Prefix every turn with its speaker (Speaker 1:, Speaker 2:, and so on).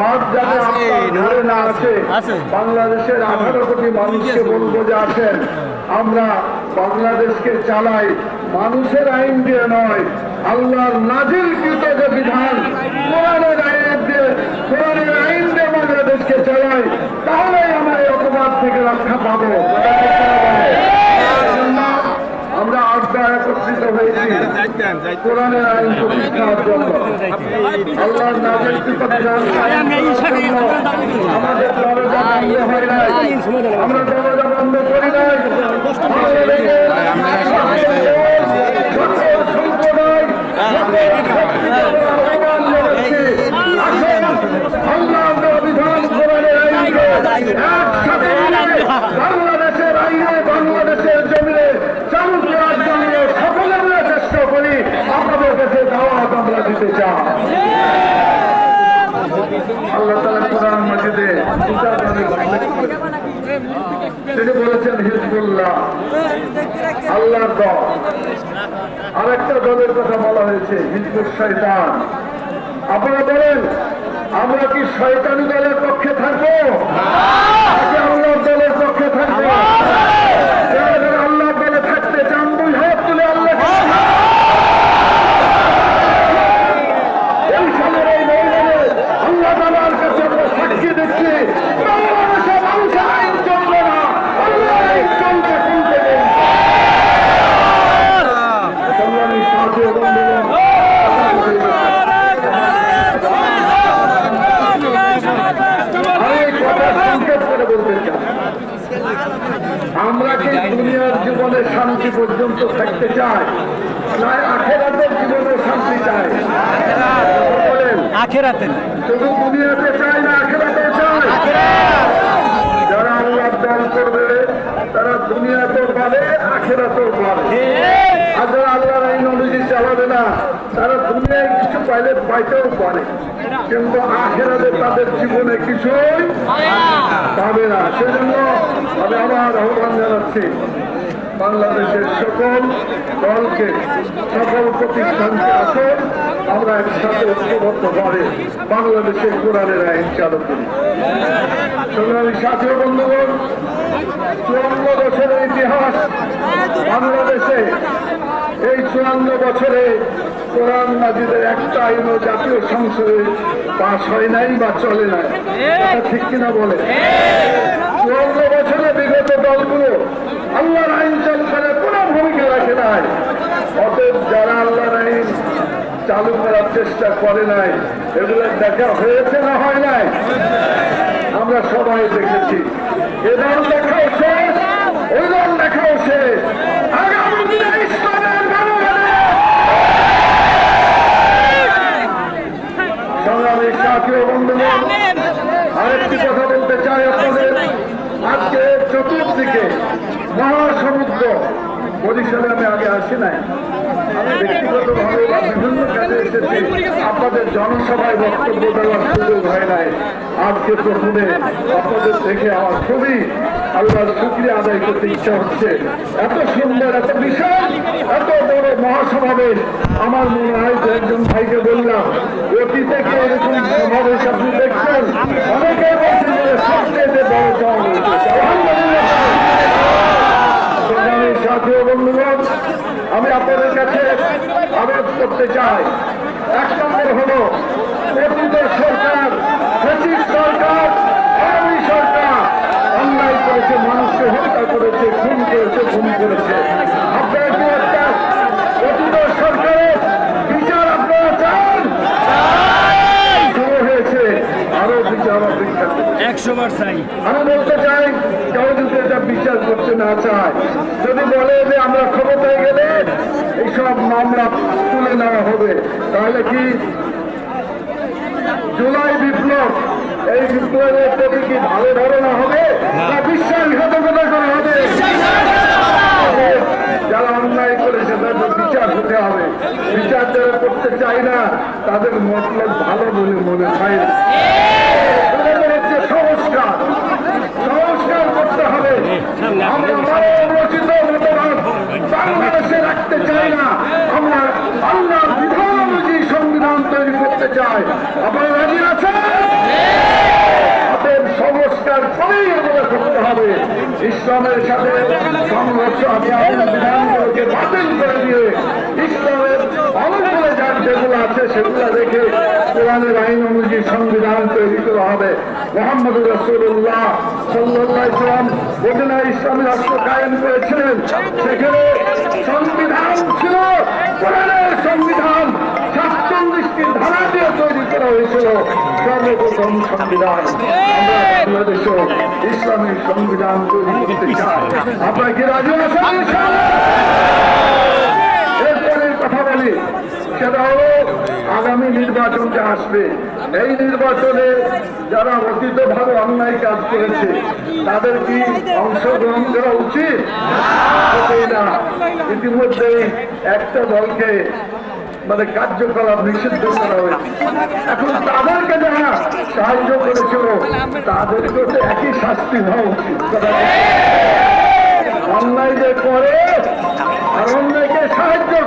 Speaker 1: বাদ যাতে আপনার না আছে। বাংলাদেশের আঠারো কোটি মানুষকে বলব যে আছেন আমরা বাংলাদেশকে চালাই। মানুষের আইন দিয়ে নয় আল্লাহর নাজিলকৃত যে বিধান কোরআনের আইন দিয়ে কোরআনের আইন দিয়ে বাংলাদেশকে চালাই তাহলেই আমরা এই অপবাদ থেকে রক্ষা পাবো আমরা আড্ডা একত্রিত হয়েছি কোরআনের আইন প্রতিষ্ঠার জন্য আল্লাহর জন্য আমাদের দরজা বন্ধ হয় নাই আমরা দরজা বন্ধ করি নাই আমাদের লেগে সকল সম্প্রদায়, সকল শক্তিকে আহ্বান জানাচ্ছি। আসুন, আল্লাহর দেওয়া বিধান কোরআনের আইনকে একসাথে মিলে বাংলাদেশের আইনে বাংলাদেশের জমিনে চালু করার জন্য সকলে মিলে চেষ্টা করি আপনাদের কাছে দাওয়াত আমরা দিতে চাই আল্লাহ তালা কোরআন দলের তিনি বলেছেন, হিজবুল্লাহ, আল্লাহর দল। আরেকটা দলের কথা বলা হয়েছে, হিজবুল শয়তান। আপনারা বলেন, আমরা কি শয়তানি দলের পক্ষে থাকব? আল্লাহর দলের পক্ষে থাকব যারা যারা আল্লাহর দলে থাকতে চান দুই হাত তুলে আল্লাহ এই সময়ের এই মহিলাদের আল্লাহ তালার কাছে আমরা সাক্ষী দিচ্ছি বাংলাদেশে মানুষের আইন চলবে না আল্লাহ আইন চলবে চলবে সংগ্রামী সাথী ও বন্ধুগণ, আমি এই কথা সংক্ষেপ করে বলতে চাই আমরা কি দুনিয়ার জীবনে শান্তি পর্যন্ত থাকতে চায়। না আখেরাতের জীবনে শান্তি চায়।
Speaker 2: আখেরাতে
Speaker 1: শুধু দুনিয়াতে চায় না আখেরাতে চায়। যারা আল্লাহ দান করবে তারা দুনিয়াতেও পারে আখেরাতেও পারে আর যারা আল্লাহর আইন অনুযায়ী চালাবে না তারা দুনিয়ায় কিছু পাইলে পাইতেও পারে। কিন্তু আখেরাতে তাদের জীবনে কিছুই পাবে না। সেজন্য আহ্বান বাংলাদেশের সকল দলকে, সকল প্রতিষ্ঠানকে আসুন আমরা একসাথে ঐক্যবদ্ধ করে বাংলাদেশের কোরআনের আইন চালু করি। সংগ্রামী সাথী ও বন্ধুগণ, চুয়ান্ন বছরের ইতিহাস বাংলাদেশে। এই চুয়ান্ন বছরে কোরআন মাজিদের একটা আইনও জাতীয় সংসদে পাশ হয় নাই বা চলে নাই ঠিক কিনা বলে? চুয়ান্ন বছরে বিগত দলগুলো আল্লাহর আইন করে কোনো ভূমিকা রাখে নাই। অতএব যারা আল্লাহর আইন চালু করার চেষ্টা করে নাই, এগুলো দেখা হয়েছে না হয় নাই? আমরা সবাই দেখেছি। এ দল দেখা শেষ, ওই দল দেখাও শেষ আগামী দিনে ইসলামের জনগণে সংগ্রামী সাথী ও বন্ধুগণ আরেকটি কথা বলতে চাই আপনাদের আজকে চতুর্দিকে মহাসমুদ্র বরিশালে আমি আগে আসি নাই। ব্যক্তিগতভাবে বা বিভিন্ন কাজে এসেছি। আপনাদের জনসভায় বক্তব্য দেওয়ার সুযোগ হয় নাই। আজকে প্রথমে আপনাদের দেখে আমার খুবই আল্লাহর শুক্রিয়া আদায় করতে ইচ্ছা হচ্ছে। এত সুন্দর, এত বিশাল, এত বড় মহাসমাবেশ। আমার মনে হয় যে একজন ভাইকে বললাম, অতীতে কি এরকম সমাবেশ আপনি দেখছেন? অনেকে বলছেন যে সবচেয়ে বড় সমাবেশ আলহামদুলিল্লাহ সংগ্রামী বন্ধুগণ আমি আপনাদের কাছে আবেদন করতে চাই। এক নম্বর হল প্রকৃত সরকার, সচিব সরকার, আওয়ামী সরকার। অন্যায় করেছে মানুষকে হত্যা করেছে, খুন করেছে খুন করেছে আপনারা কি একটা প্রকৃত সরকারের বিচার আপনারা চান শুরু হয়েছে আরও বিচার অপেক্ষা করছে
Speaker 2: একশো বার চাই।
Speaker 1: আমি বলতে চাই কেউ যদি এটা বিচার করতে না চায় যদি বলে যে আমরা ক্ষমতায় গেলে এইসব মামলা তুলে নেওয়া হবে তাহলে কি জুলাই বিপ্লব এই বিপ্লবের প্রতি কি ভালো ধারণা হবে? না। বিশ্বাসঘাতকতা করা হবে? যারা অন্যায় করেছে তাদের বিচার হতে হবে। বিচার যারা করতে চায় না তাদের মতলব ভালো বলে মনে হয় আল্লাহর বিধান অনুযায়ী সংবিধান তৈরি করতে চায়। আপনারা রাজি আছেন? সংস্কার করেই এগুলো করতে হবে। ইসলামের সাথে সংঘর্ষ আমি আমাদের বিধানগুলোকে বাতিল করে দিয়ে ইসলামের অনেকগুলো যার যেগুলো আছে সেগুলো রেখে কোরআনের আইন অনুযায়ী সংবিধান তৈরি করা হবে। মোহাম্মদ রসুল্লাহ সাল্লাহ ইসলাম ইসলামী রাষ্ট্র কায়েম করেছিলেন। সেখানে সংবিধান কোরআনের সংবিধান সাতচল্লিশটি ধারা দিয়ে তৈরি করা হয়েছিল। সর্বপ্রথম সংবিধান। বাংলাদেশ ইসলামের সংবিধান তৈরি করতে চাই। আপনারা কি রাজি ইনশাআল্লাহ? এরপরে কথা বলি সেটা হলো আগামী নির্বাচনটা আসবে, এই নির্বাচনে যারা অতীত ভাবে অন্যায় কাজ করেছে, তাদের কি অংশগ্রহণ করা উচিত? না। ইতিমধ্যেই একটা দলকে মানে কার্যকলাপ নিষিদ্ধ করা হয়েছে। এখন তাদেরকে যারা সাহায্য করেছিল তাদেরকে তো একই শাস্তি হওয়া উচিত। অন্যায় যে করে আর অন্যায়কে শাস্তি